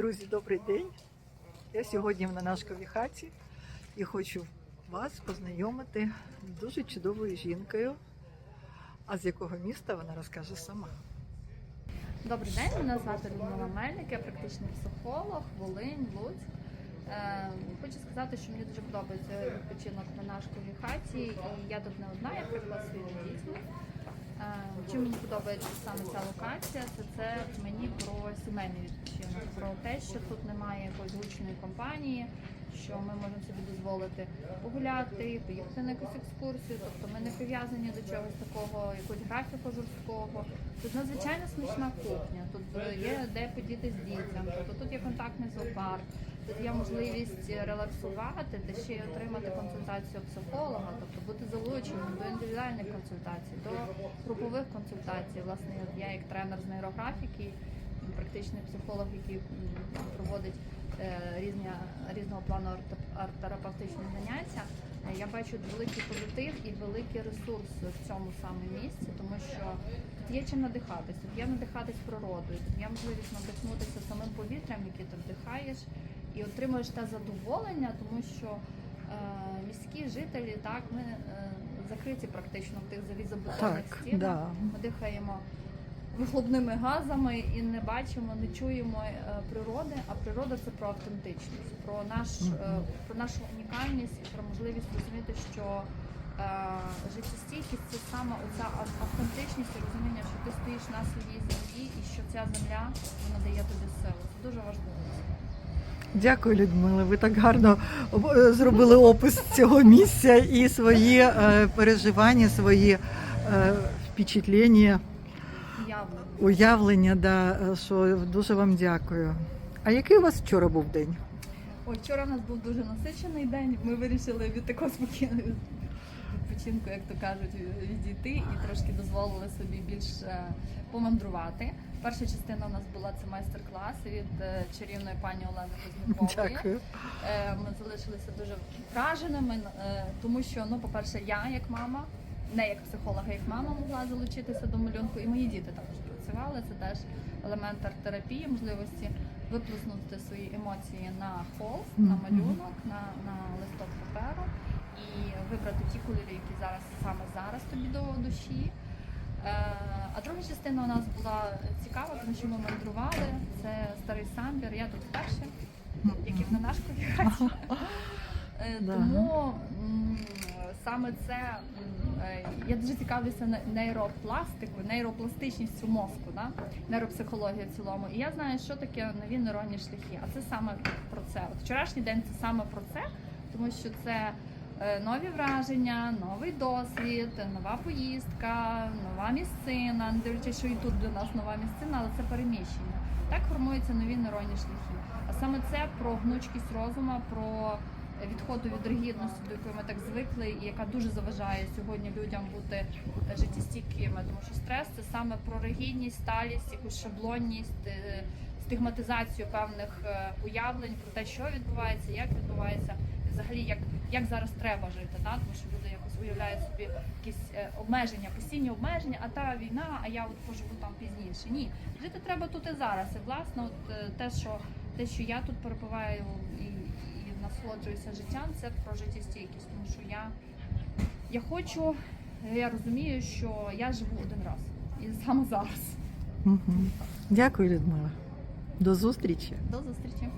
Друзі, добрий день. Я сьогодні в Нанашковій хаті і хочу вас познайомити з дуже чудовою жінкою. А з якого міста вона розкаже сама. Добрий день, мене звати Людмила Мельник, я практичний психолог, Волинь, Луцьк. Е, хочу сказати, що мені дуже подобається відпочинок на нашковій хаті, і я тут не одна, я прийшла зі своїми дітьми. Чим мені подобається саме ця локація, це, це мені про сімейний відпочинок, про те, що тут немає якоїсь гучної компанії, що ми можемо собі дозволити погуляти, поїхати на якусь екскурсію. Тобто ми не прив'язані до чогось такого, якогось графіку жорсткого. Тут надзвичайно смачна кухня, тут є де подітись дітям, тобто тут є контактний зоопарк, тут є можливість релаксувати та ще й отримати консультацію психолога, тобто бути залученим до індивідуальних консультацій, до групових консультацій. Власне, я як тренер з нейрографіки, практичний психолог, який проводить е, різні різного плану арт- арт-терапевтичні заняття. е, Я бачу великий позитив і великий ресурс в цьому саме місці, тому що тут є чим надихатись, тут є надихатись природою, тут є можливість надихнутися самим повітрям, яке ти вдихаєш, і отримуєш те задоволення, тому що е, міські жителі, так, ми е, закриті практично в тих залізобетонних Так, стінах. да. Ми дихаємо вихлопними газами і не бачимо, не чуємо е, природи. А природа це про автентичність, про наш е, про нашу унікальність і про можливість розуміти, що е, життєстійкість це саме оця автентичність і розуміння, що ти стоїш на своїй землі і що ця земля вона дає тобі силу. Це дуже важливо. Дякую, Людмила. Ви так гарно е, зробили опис цього місця і свої е, переживання, свої е, впечатлення, уявлення. Да, що дуже вам дякую. А який у вас вчора був день? О, вчора у нас був дуже насичений день. Ми вирішили від такого спокійного відпочинку, як то кажуть, відійти і трошки дозволили собі більш е, помандрувати. Перша частина у нас була це майстер-клас від е, чарівної пані Олени Кузьмікової. Е, Ми залишилися дуже враженими, е, тому що, ну, по-перше, я як мама, не як психолог, а як мама могла залучитися до малюнку, і мої діти також працювали. Це теж елемент арт-терапії, можливості виплеснути свої емоції на холст, на малюнок, на, на листок паперу і вибрати ті кольори, які зараз саме зараз тобі до душі. Е, А друга частина у нас була цікава, тому що ми мандрували. Це старий самбір. Я тут вперше, як і на наш хаті. Е, Тому саме це е, я дуже цікавлюся не- нейропластикою, нейропластичністю мозку, да? нейропсихологія в цілому. І я знаю, що таке нові нейронні шляхи. А це саме про це. От вчорашній день це саме про це, тому що це нові враження, новий досвід, нова поїздка, нова місцина. Не дивлячись, що і тут для нас нова місцина, але це переміщення. Так формуються нові нейронні шляхи. А саме це про гнучкість розуму, про відходу від ригідності, до якої ми так звикли, і яка дуже заважає сьогодні людям бути е, життєстійкими. Тому що стрес це саме про ригідність, сталість, якусь шаблонність, е, стигматизацію певних е, уявлень про те, що відбувається, як відбувається, взагалі як, як зараз треба жити. Да? Тому що люди якось уявляють собі якісь е, обмеження, постійні обмеження, а та війна, а я от поживу там пізніше. Ні, жити треба тут і зараз. І власне, от е, те, що те, що я тут перебуваю і, і насолоджуюся життям, це про життєстійкість, тому що я, я хочу, я розумію, що я живу один раз і саме зараз. Мгм. Дякую, Людмила. До зустрічі. До зустрічі.